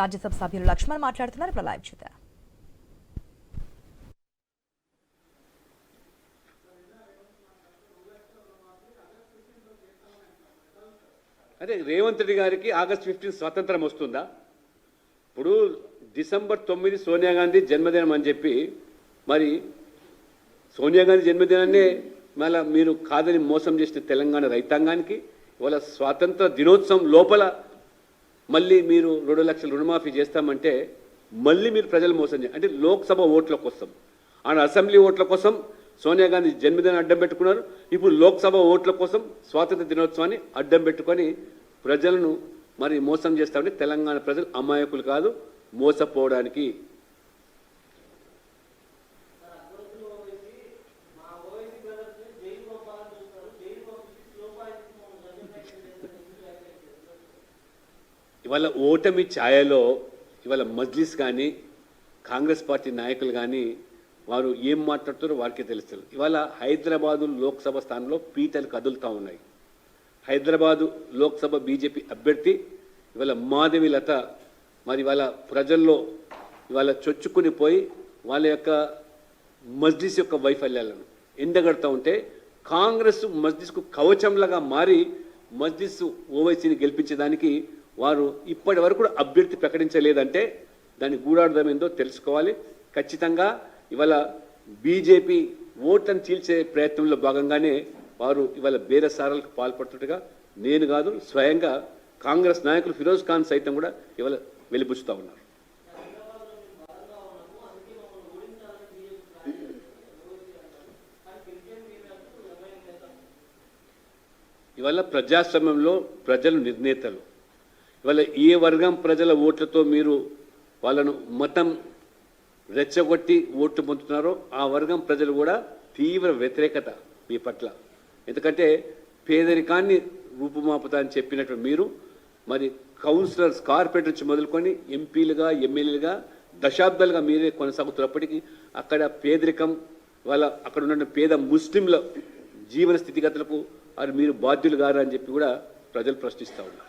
రాజ్యసభ సభ్యులు లక్ష్మణ్ మాట్లాడుతున్నారు. ఇప్పుడు లైవ్ చూద్దాం. అదే రేవంత్ రెడ్డి గారికి ఆగస్ట్ ఫిఫ్టీన్ స్వాతంత్రం వస్తుందా? ఇప్పుడు డిసెంబర్ తొమ్మిది సోనియా గాంధీ జన్మదినం అని చెప్పి మరి సోనియా గాంధీ జన్మదినాన్నే మళ్ళా మీరు కాదని మోసం చేసిన తెలంగాణ రైతాంగానికి ఇవాళ స్వాతంత్ర దినోత్సవం లోపల మళ్ళీ మీరు రెండు లక్షల రుణమాఫీ చేస్తామంటే మళ్ళీ మీరు ప్రజలు మోసం చేయాలి అంటే లోక్సభ ఓట్ల కోసం ఆయన అసెంబ్లీ ఓట్ల కోసం సోనియా గాంధీ జన్మదినం అడ్డం పెట్టుకున్నారు. ఇప్పుడు లోక్సభ ఓట్ల కోసం స్వాతంత్ర దినోత్సవాన్ని అడ్డం పెట్టుకొని ప్రజలను మరి మోసం చేస్తామంటే తెలంగాణ ప్రజలు అమాయకులు కాదు మోసపోవడానికి ఇవాళ ఓటమి ఛాయలో ఇవాళ మజ్లిస్ కానీ కాంగ్రెస్ పార్టీ నాయకులు కానీ వారు ఏం మాట్లాడుతారో వారికే తెలుస్తుంది. ఇవాళ హైదరాబాదు లోక్సభ స్థానంలో పీటలు కదులుతూ ఉన్నాయి. హైదరాబాదు లోక్సభ బీజేపీ అభ్యర్థి ఇవాళ మాధవి లత మరి ఇవాళ ప్రజల్లో ఇవాళ చొచ్చుకుని పోయి వాళ్ళ యొక్క మజ్లిస్ యొక్క వైఫల్యాలను ఎండగడుతూ ఉంటే కాంగ్రెస్ మజ్లిస్కు కవచంలాగా మారి మజ్లిస్ ఓవైసీని గెలిపించడానికి వారు ఇప్పటి వరకు కూడా అభ్యర్థి ప్రకటించలేదంటే దాని గూఢార్థం ఏందో తెలుసుకోవాలి. ఖచ్చితంగా ఇవాళ బీజేపీ ఓట్లను చీల్చే ప్రయత్నంలో భాగంగానే వారు ఇవాళ బేరసారాలకు పాల్పడుతుండగా నేను కాదు స్వయంగా కాంగ్రెస్ నాయకులు ఫిరోజ్ ఖాన్ సైతం కూడా ఇవాళ వెలిపుస్తూ ఉన్నారు. ఇవాళ ప్రజాస్వామ్యంలో ప్రజలు నిర్ణేతలు. ఇవాళ ఏ వర్గం ప్రజల ఓట్లతో మీరు వాళ్ళను మతం రెచ్చగొట్టి ఓట్లు పొందుతున్నారో ఆ వర్గం ప్రజలు కూడా తీవ్ర వ్యతిరేకత మీ పట్ల. ఎందుకంటే పేదరికాన్ని రూపుమాపుతా అని చెప్పినట్టు మీరు మరి కౌన్సిలర్స్ కార్పొరేట్ నుంచి మొదలుకొని ఎంపీలుగా ఎమ్మెల్యేలుగా దశాబ్దాలుగా మీరే కొనసాగుతున్నప్పటికీ అక్కడ పేదరికం వాళ్ళ అక్కడ ఉన్న పేద ముస్లింల జీవన స్థితిగతులకు వారు మీరు బాధ్యులు గారు అని చెప్పి కూడా ప్రజలు ప్రశ్నిస్తూ ఉన్నారు.